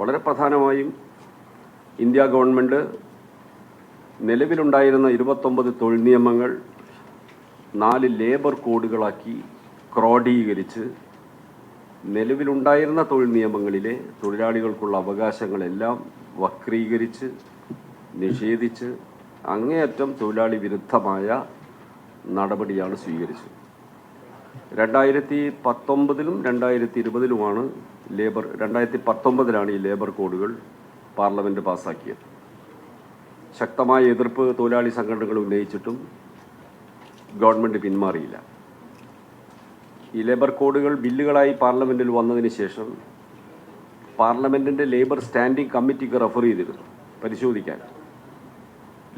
വളരെ പ്രധാനമായും India government നിലവിലുണ്ടായിരുന്ന ഇരുപത്തൊമ്പത് തൊഴിൽ നിയമങ്ങൾ നാല് ലേബർ കോഡുകളാക്കി ക്രോഡീകരിച്ച് നിലവിലുണ്ടായിരുന്ന തൊഴിൽ നിയമങ്ങളിലെ തൊഴിലാളികൾക്കുള്ള അവകാശങ്ങളെല്ലാം വക്രീകരിച്ച് നിഷേധിച്ച് അങ്ങേയറ്റം തൊഴിലാളി വിരുദ്ധമായ നടപടിയാണ് സ്വീകരിച്ചത്. രണ്ടായിരത്തി പത്തൊമ്പതിലും രണ്ടായിരത്തി ഇരുപതിലുമാണ് ലേബർ രണ്ടായിരത്തി പത്തൊമ്പതിലാണ് ഈ ലേബർ കോഡുകൾ പാർലമെന്റ് പാസ്സാക്കിയത്. ശക്തമായ എതിർപ്പ് തൊഴിലാളി സംഘടനകൾ ഉന്നയിച്ചിട്ടും ഗവൺമെന്റ് പിന്മാറിയില്ല. ഈ ലേബർ കോഡുകൾ ബില്ലുകളായി പാർലമെന്റിൽ വന്നതിന് ശേഷം പാർലമെന്റിന്റെ ലേബർ സ്റ്റാൻഡിംഗ് കമ്മിറ്റിക്ക് റെഫർ ചെയ്തിരുന്നു പരിശോധിക്കാൻ.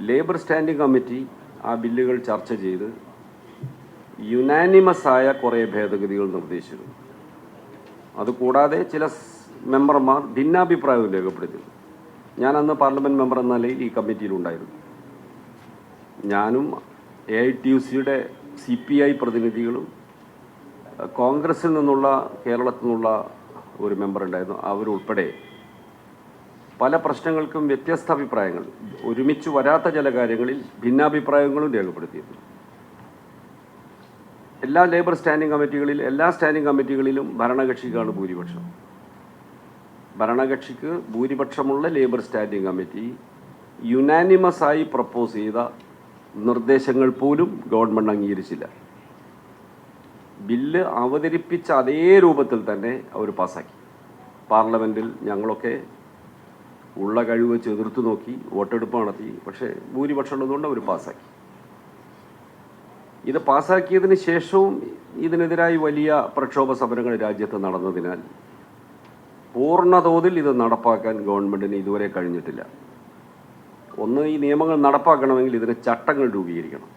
ലേബർ സ്റ്റാൻഡിംഗ് കമ്മിറ്റി ആ ബില്ലുകൾ ചർച്ച ചെയ്ത് യുനാനിമസ് ആയ കുറേ ഭേദഗതികൾ നിർദ്ദേശിച്ചിരുന്നു. അതുകൂടാതെ ചില മെമ്പർമാർ ഭിന്നാഭിപ്രായവും രേഖപ്പെടുത്തി ഞാൻ അന്ന് പാർലമെന്റ് മെമ്പർ എന്ന നിലയിൽ ഈ കമ്മിറ്റിയിലുണ്ടായിരുന്നു. ഞാനും എ ഐ ടി യു സിയുടെ സി പി ഐ പ്രതിനിധികളും കോൺഗ്രസിൽ നിന്നുള്ള കേരളത്തിൽ നിന്നുള്ള ഒരു മെമ്പർ ഉണ്ടായിരുന്നു. അവരുൾപ്പെടെ പല പ്രശ്നങ്ങൾക്കും വ്യത്യസ്ത അഭിപ്രായങ്ങൾ ഒരുമിച്ച് വരാത്ത ചില കാര്യങ്ങളിൽ ഭിന്നാഭിപ്രായങ്ങളും രേഖപ്പെടുത്തിയിരുന്നു. എല്ലാ ലേബർ സ്റ്റാൻഡിംഗ് കമ്മിറ്റികളിൽ എല്ലാ സ്റ്റാൻഡിംഗ് കമ്മിറ്റികളിലും ഭരണകക്ഷിക്കാണ് ഭൂരിപക്ഷം. ഭരണകക്ഷിക്ക് ഭൂരിപക്ഷമുള്ള ലേബർ സ്റ്റാൻഡിംഗ് കമ്മിറ്റി യുനാനിമസായി പ്രപ്പോസ് ചെയ്ത നിർദ്ദേശങ്ങൾ പോലും ഗവൺമെന്റ് അംഗീകരിച്ചില്ല. ബില്ല് അവതരിപ്പിച്ച അതേ രൂപത്തിൽ തന്നെ അവർ പാസ്സാക്കി. പാർലമെന്റിൽ ഞങ്ങളൊക്കെ ഉള്ള കഴിവ് ചെതിർത്ത് നോക്കി വോട്ടെടുപ്പ് നടത്തി പക്ഷേ ഭൂരിപക്ഷം ഉള്ളതുകൊണ്ട് അവർ പാസ്സാക്കി. ഇത് പാസാക്കിയതിന് ശേഷവും ഇതിനെതിരായി വലിയ പ്രക്ഷോഭ സമരങ്ങൾ രാജ്യത്ത് നടന്നതിനാൽ പൂർണതോതിൽ ഇത് നടപ്പാക്കാൻ ഗവൺമെന്റിന് ഇതുവരെ കഴിഞ്ഞിട്ടില്ല. ഒന്ന് ഈ നിയമങ്ങൾ നടപ്പാക്കണമെങ്കിൽ ഇതിന് ചട്ടങ്ങൾ രൂപീകരിക്കണം.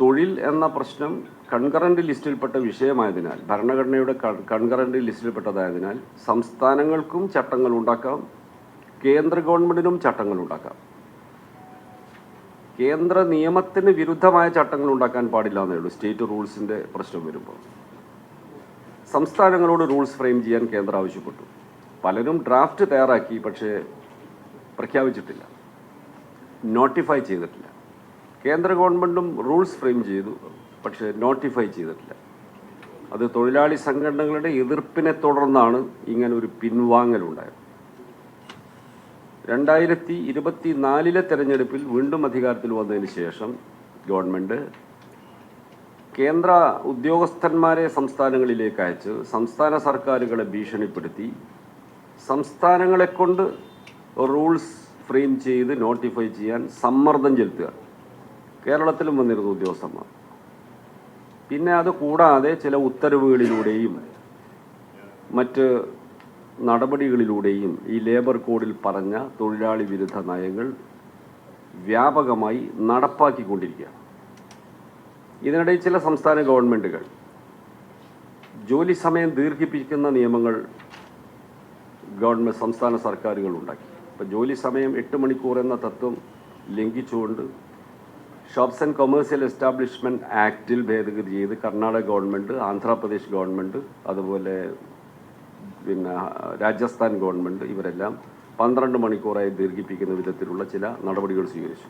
തൊഴിൽ എന്ന പ്രശ്നം കൺകറന്റ് ലിസ്റ്റിൽപ്പെട്ട വിഷയമായതിനാൽ ഭരണഘടനയുടെ കൺകറന്റ് ലിസ്റ്റിൽപ്പെട്ടതായതിനാൽ സംസ്ഥാനങ്ങൾക്കും ചട്ടങ്ങൾ ഉണ്ടാക്കാം കേന്ദ്ര ഗവൺമെന്റിനും ചട്ടങ്ങൾ ഉണ്ടാക്കാം. കേന്ദ്ര നിയമത്തിന് വിരുദ്ധമായ ചട്ടങ്ങൾ ഉണ്ടാക്കാൻ പാടില്ല എന്നേ ഉള്ളൂ. സ്റ്റേറ്റ് റൂൾസിന്റെ പ്രശ്നം വരുമ്പോൾ സംസ്ഥാനങ്ങളോട് റൂൾസ് ഫ്രെയിം ചെയ്യാൻ കേന്ദ്രം ആവശ്യപ്പെട്ടു. പലരും ഡ്രാഫ്റ്റ് തയ്യാറാക്കി പക്ഷേ പ്രഖ്യാപിച്ചിട്ടില്ല. നോട്ടിഫൈ ചെയ്തിട്ടില്ല. കേന്ദ്ര ഗവൺമെന്റും റൂൾസ് ഫ്രെയിം ചെയ്തു പക്ഷേ നോട്ടിഫൈ ചെയ്തിട്ടില്ല. അത് തൊഴിലാളി സംഘടനകളുടെ എതിർപ്പിനെ തുടർന്നാണ് ഇങ്ങനെ ഒരു പിൻവാങ്ങലുണ്ടായത് രണ്ടായിരത്തി ഇരുപത്തി നാലിലെ തെരഞ്ഞെടുപ്പിൽ വീണ്ടും അധികാരത്തിൽ വന്നതിന് ശേഷം ഗവൺമെന്റ് കേന്ദ്ര ഉദ്യോഗസ്ഥന്മാരെ സംസ്ഥാനങ്ങളിലേക്ക് അയച്ച് സംസ്ഥാന സർക്കാരുകളെ ഭീഷണിപ്പെടുത്തി സംസ്ഥാനങ്ങളെ കൊണ്ട് റൂൾസ് ഫ്രെയിം ചെയ്ത് നോട്ടിഫൈ ചെയ്യാൻ സമ്മർദ്ദം ചെലുത്തുക. കേരളത്തിലും വന്നിരുന്നു ഉദ്യോഗസ്ഥന്മാർ. പിന്നെ അത് കൂടാതെ ചില ഉത്തരവുകളിലൂടെയും മറ്റ് നടപടികളിലൂടെയും ഈ ലേബർ കോഡിൽ പറഞ്ഞ തൊഴിലാളി വിരുദ്ധ നയങ്ങൾ വ്യാപകമായി നടപ്പാക്കിക്കൊണ്ടിരിക്കുകയാണ്. ഇതിനിടെ ചില സംസ്ഥാന ഗവൺമെന്റുകൾ ജോലി സമയം ദീർഘിപ്പിക്കുന്ന നിയമങ്ങൾ ഗവൺമെന്റ് സംസ്ഥാന സർക്കാരുകൾ ഉണ്ടാക്കി. ഇപ്പോൾ ജോലി സമയം എട്ട് മണിക്കൂർ എന്ന തത്വം ലംഘിച്ചുകൊണ്ട് ഷോപ്സ് ആൻഡ് കൊമേഴ്സ്യൽ എസ്റ്റാബ്ലിഷ്മെന്റ് ആക്റ്റിൽ ഭേദഗതി ചെയ്ത് കർണാടക ഗവൺമെന്റ് ആന്ധ്രാപ്രദേശ് ഗവൺമെന്റ് അതുപോലെ പിന്നെ രാജസ്ഥാൻ ഗവൺമെന്റ് ഇവരെല്ലാം പന്ത്രണ്ട് മണിക്കൂറായി ദീർഘിപ്പിക്കുന്ന വിധത്തിലുള്ള ചില നടപടികൾ സ്വീകരിച്ചു.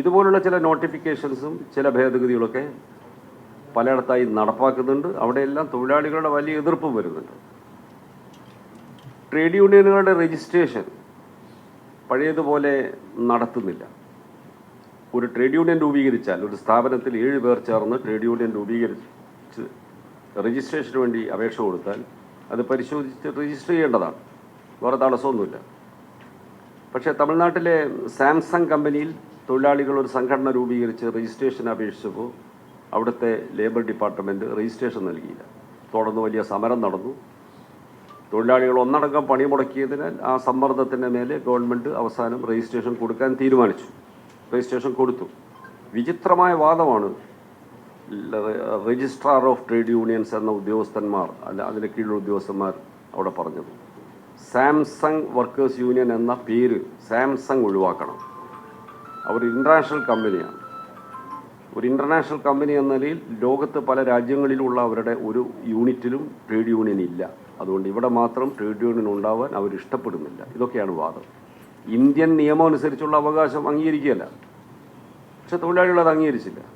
ഇതുപോലുള്ള ചില നോട്ടിഫിക്കേഷൻസും ചില ഭേദഗതികളൊക്കെ പലയിടത്തായി നടപ്പാക്കുന്നുണ്ട്. അവിടെയെല്ലാം തൊഴിലാളികളുടെ വലിയ എതിർപ്പും വരുന്നുണ്ട്. ട്രേഡ് യൂണിയനുകളുടെ രജിസ്ട്രേഷൻ പഴയതുപോലെ നടത്തുന്നില്ല. ഒരു ട്രേഡ് യൂണിയൻ രൂപീകരിച്ചാൽ ഒരു സ്ഥാപനത്തിൽ ഏഴ് പേർ ചേർന്ന് ട്രേഡ് യൂണിയൻ രൂപീകരിച്ച് രജിസ്ട്രേഷന് വേണ്ടി അപേക്ഷ കൊടുത്താൽ അത് പരിശോധിച്ച് രജിസ്റ്റർ ചെയ്യേണ്ടതാണ്. വേറെ തടസ്സമൊന്നുമില്ല. പക്ഷേ തമിഴ്നാട്ടിലെ സാംസങ് കമ്പനിയിൽ തൊഴിലാളികൾ ഒരു സംഘടന രൂപീകരിച്ച് രജിസ്ട്രേഷൻ അപേക്ഷിച്ചപ്പോൾ അവിടുത്തെ ലേബർ ഡിപ്പാർട്ട്മെന്റ് രജിസ്ട്രേഷൻ നൽകിയില്ല. തുടർന്ന് വലിയ സമരം നടന്നു. തൊഴിലാളികൾ ഒന്നടങ്കം പണി മുടക്കിയതിനാൽ ആ സമ്മർദ്ദത്തിന്റെ മേലെ ഗവൺമെന്റ് അവസാനം രജിസ്ട്രേഷൻ കൊടുക്കാൻ തീരുമാനിച്ചു. രജിസ്ട്രേഷൻ കൊടുത്തു. വിചിത്രമായ വാദമാണ് രജിസ്ട്രാർ ഓഫ് ട്രേഡ് യൂണിയൻസ് എന്ന ഉദ്യോഗസ്ഥന്മാർ അല്ല അതിന് കീഴിലുള്ള ഉദ്യോഗസ്ഥന്മാർ അവിടെ പറഞ്ഞത്. സാംസങ് വർക്കേഴ്സ് യൂണിയൻ എന്ന പേര് സാംസങ് ഒഴിവാക്കണം. അവർ ഇന്റർനാഷണൽ കമ്പനിയാണ്. ഒരു ഇന്റർനാഷണൽ കമ്പനി എന്ന നിലയിൽ ലോകത്ത് പല രാജ്യങ്ങളിലുള്ള അവരുടെ ഒരു യൂണിറ്റിലും ട്രേഡ് യൂണിയൻ ഇല്ല. അതുകൊണ്ട് ഇവിടെ മാത്രം ട്രേഡ് യൂണിയൻ ഉണ്ടാവാൻ അവർ ഇഷ്ടപ്പെടുന്നില്ല. ഇതൊക്കെയാണ് വാദം. ഇന്ത്യൻ നിയമം അനുസരിച്ചുള്ള അവകാശം അംഗീകരിക്കുകയല്ല. പക്ഷെ തൊഴിലാളികൾ അത് അംഗീകരിച്ചില്ല.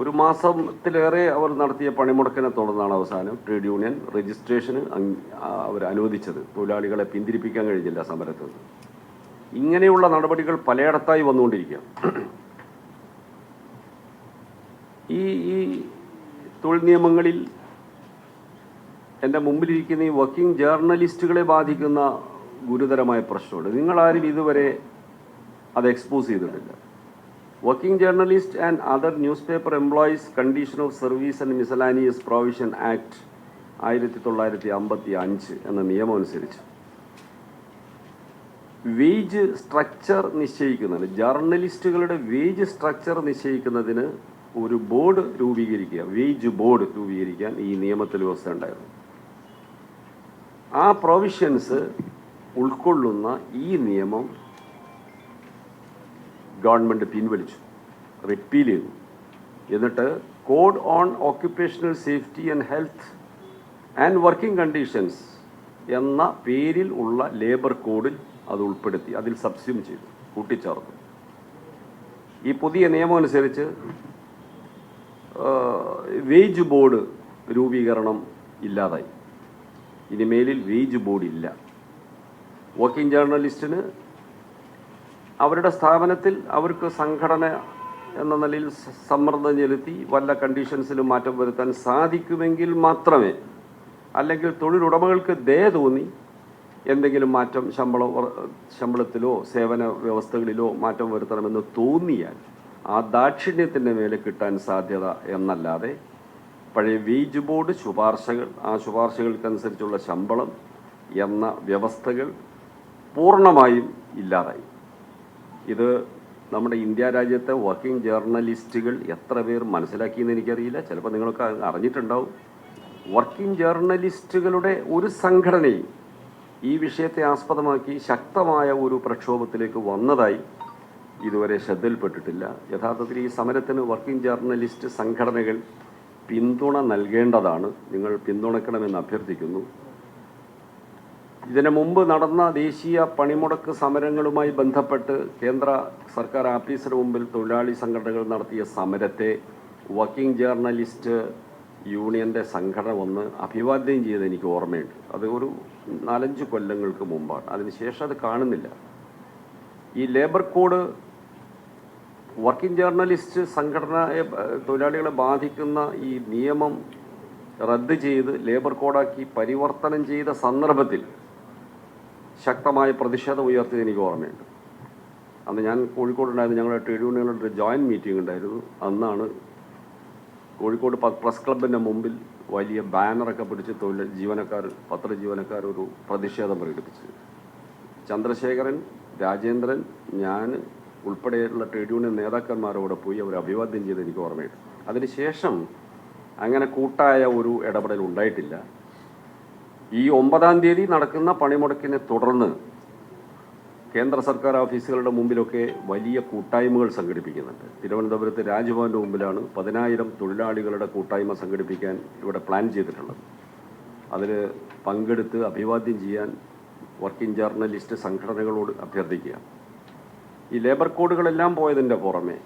ഒരു മാസത്തിലേറെ അവർ നടത്തിയ പണിമുടക്കിനെ തുടർന്നാണ് അവസാനം ട്രേഡ് യൂണിയൻ രജിസ്ട്രേഷന് അവർ അനുവദിച്ചത്. തൊഴിലാളികളെ പിന്തിരിപ്പിക്കാൻ കഴിഞ്ഞില്ല സമരത്തിൽ ഇങ്ങനെയുള്ള നടപടികൾ പലയിടത്തായി വന്നുകൊണ്ടിരിക്കുക ഈ ഈ തൊഴിൽ നിയമങ്ങളിൽ എന്റെ മുമ്പിലിരിക്കുന്ന ഈ വർക്കിംഗ് ജേർണലിസ്റ്റുകളെ ബാധിക്കുന്ന ഗുരുതരമായ പ്രശ്നമുണ്ട്. നിങ്ങളാരും ഇതുവരെ അത് എക്സ്പോസ് ചെയ്തിട്ടില്ല. Working journalist and other newspaper employees condition of service and miscellaneous provision act ആയിരത്തി തൊള്ളായിരത്തി അമ്പത്തി അഞ്ച് എന്ന നിയമം അനുസരിച്ച്. വേജ് സ്ട്രക്ചർ നിശ്ചയിക്കുന്നതിന് ജേർണലിസ്റ്റുകളുടെ വേജ് സ്ട്രക്ചർ നിശ്ചയിക്കുന്നതിന് ഒരു ബോർഡ് രൂപീകരിക്കുക വേജ് ബോർഡ് രൂപീകരിക്കാൻ ഈ നിയമത്തിൽ വ്യവസ്ഥ ഉണ്ടായിരുന്നു. ആ പ്രൊവിഷൻസ് ഉൾക്കൊള്ളുന്ന ഈ നിയമം ഗവൺമെന്റ് പിൻവലിച്ചു. റിപ്പീൽ ചെയ്തു. എന്നിട്ട് code on occupational safety and health and working conditions എന്ന പേരിൽ ഉള്ള ലേബർ കോഡിൽ അത് ഉൾപ്പെടുത്തി. അതിൽ സബ്സ്യൂം ചെയ്തു. കൂട്ടിച്ചേർത്തു. ഈ പുതിയ നിയമം അനുസരിച്ച് വേജ് ബോർഡ് രൂപീകരണം ഇല്ലാതായി. ഇനി മേലിൽ വേജ് ബോർഡ് ഇല്ല. വർക്കിംഗ് ജേർണലിസ്റ്റിന് അവരുടെ സ്ഥാപനത്തിൽ അവർക്ക് സംഘടന എന്ന നിലയിൽ സമ്മർദ്ദം ചെലുത്തി വല്ല കണ്ടീഷൻസിലും മാറ്റം വരുത്താൻ സാധിക്കുമെങ്കിൽ മാത്രമേ അല്ലെങ്കിൽ തൊഴിലുടമകൾക്ക് ദയ തോന്നി എന്തെങ്കിലും മാറ്റം ശമ്പള ശമ്പളത്തിലോ സേവന വ്യവസ്ഥകളിലോ മാറ്റം വരുത്തണമെന്ന് തോന്നിയാൽ ആ ദാക്ഷിണ്യത്തിന്റെ മേലെ കിട്ടാൻ സാധ്യത എന്നല്ലാതെ പഴയ വേജ് ബോർഡ് ശുപാർശകൾ ആ ശുപാർശകൾക്കനുസരിച്ചുള്ള ശമ്പളം എന്ന വ്യവസ്ഥകൾ പൂർണമായും ഇല്ലാതായി. ഇത് നമ്മുടെ ഇന്ത്യ രാജ്യത്തെ വർക്കിംഗ് ജേർണലിസ്റ്റുകൾ എത്ര പേർ മനസ്സിലാക്കിയെന്ന് എനിക്കറിയില്ല. ചിലപ്പോൾ നിങ്ങൾക്ക് അറിഞ്ഞിട്ടുണ്ടാവും. വർക്കിംഗ് ജേർണലിസ്റ്റുകളുടെ ഒരു സംഘടനയും ഈ വിഷയത്തെ ആസ്പദമാക്കി ശക്തമായ ഒരു പ്രക്ഷോഭത്തിലേക്ക് വന്നതായി ഇതുവരെ ശ്രദ്ധയിൽപ്പെട്ടിട്ടില്ല. യഥാർത്ഥത്തിൽ ഈ സമരത്തിന് വർക്കിംഗ് ജേർണലിസ്റ്റ് സംഘടനകൾ പിന്തുണ നൽകേണ്ടതാണ്. നിങ്ങൾ പിന്തുണയ്ക്കണമെന്ന് അഭ്യർത്ഥിക്കുന്നു. ഇതിനു മുമ്പ് നടന്ന ദേശീയ പണിമുടക്ക് സമരങ്ങളുമായി ബന്ധപ്പെട്ട് കേന്ദ്ര സർക്കാർ ആഫീസിന് മുമ്പിൽ തൊഴിലാളി സംഘടനകൾ നടത്തിയ സമരത്തെ വർക്കിംഗ് ജേർണലിസ്റ്റ് യൂണിയന്റെ സംഘടന വന്ന് അഭിവാദ്യം ചെയ്ത് എനിക്ക് ഓർമ്മയുണ്ട്. അത് ഒരു നാലഞ്ച് കൊല്ലങ്ങൾക്ക് മുമ്പാണ്. അതിനുശേഷം അത് കാണുന്നില്ല. ഈ ലേബർ കോഡ് വർക്കിംഗ് ജേർണലിസ്റ്റ് സംഘടനയെ തൊഴിലാളികളെ ബാധിക്കുന്ന ഈ നിയമം റദ്ദ് ചെയ്ത് ലേബർ കോഡാക്കി പരിവർത്തനം ചെയ്ത സന്ദർഭത്തിൽ ശക്തമായ പ്രതിഷേധം ഉയർത്തിയത് എനിക്ക് ഓർമ്മയുണ്ട്. അന്ന് ഞാൻ കോഴിക്കോടുണ്ടായിരുന്നു ഞങ്ങളുടെ ട്രേഡ് യൂണിയനുകളുടെ ഒരു ജോയിന്റ് മീറ്റിംഗ് ഉണ്ടായിരുന്നു. അന്നാണ് കോഴിക്കോട് പ്രസ് ക്ലബിന്റെ മുമ്പിൽ വലിയ ബാനറൊക്കെ പിടിച്ച് തൊഴിൽ ജീവനക്കാർ പത്ര ജീവനക്കാർ ഒരു പ്രതിഷേധം പ്രകടിപ്പിച്ചത്. ചന്ദ്രശേഖരൻ രാജേന്ദ്രൻ ഞാൻ ഉൾപ്പെടെയുള്ള ട്രേഡ് യൂണിയൻ നേതാക്കന്മാരോടെ പോയി അവർ അഭിവാദ്യം ചെയ്ത് എനിക്ക് ഓർമ്മയുണ്ട്. അതിനുശേഷം അങ്ങനെ കൂട്ടായ ഒരു ഇടപെടൽ ഉണ്ടായിട്ടില്ല. ഈ ഒമ്പതാം തീയതി നടക്കുന്ന പണിമുടക്കിനെ തുടർന്ന് കേന്ദ്ര സർക്കാർ ഓഫീസുകളുടെ മുമ്പിലൊക്കെ വലിയ കൂട്ടായ്മകൾ സംഘടിപ്പിക്കുന്നുണ്ട്. തിരുവനന്തപുരത്ത് രാജ്ഭവന്റെ മുമ്പിലാണ് പതിനായിരം തൊഴിലാളികളുടെ കൂട്ടായ്മ സംഘടിപ്പിക്കാൻ ഇവിടെ പ്ലാൻ ചെയ്തിട്ടുള്ളത്. അതിൽ പങ്കെടുത്ത് അഭിവാദ്യം ചെയ്യാൻ വർക്കിംഗ് ജേർണലിസ്റ്റ് സംഘടനകളോട് അഭ്യർത്ഥിക്കുക. ഈ ലേബർ കോഡുകളെല്ലാം പോയതിന്റെ പുറമെ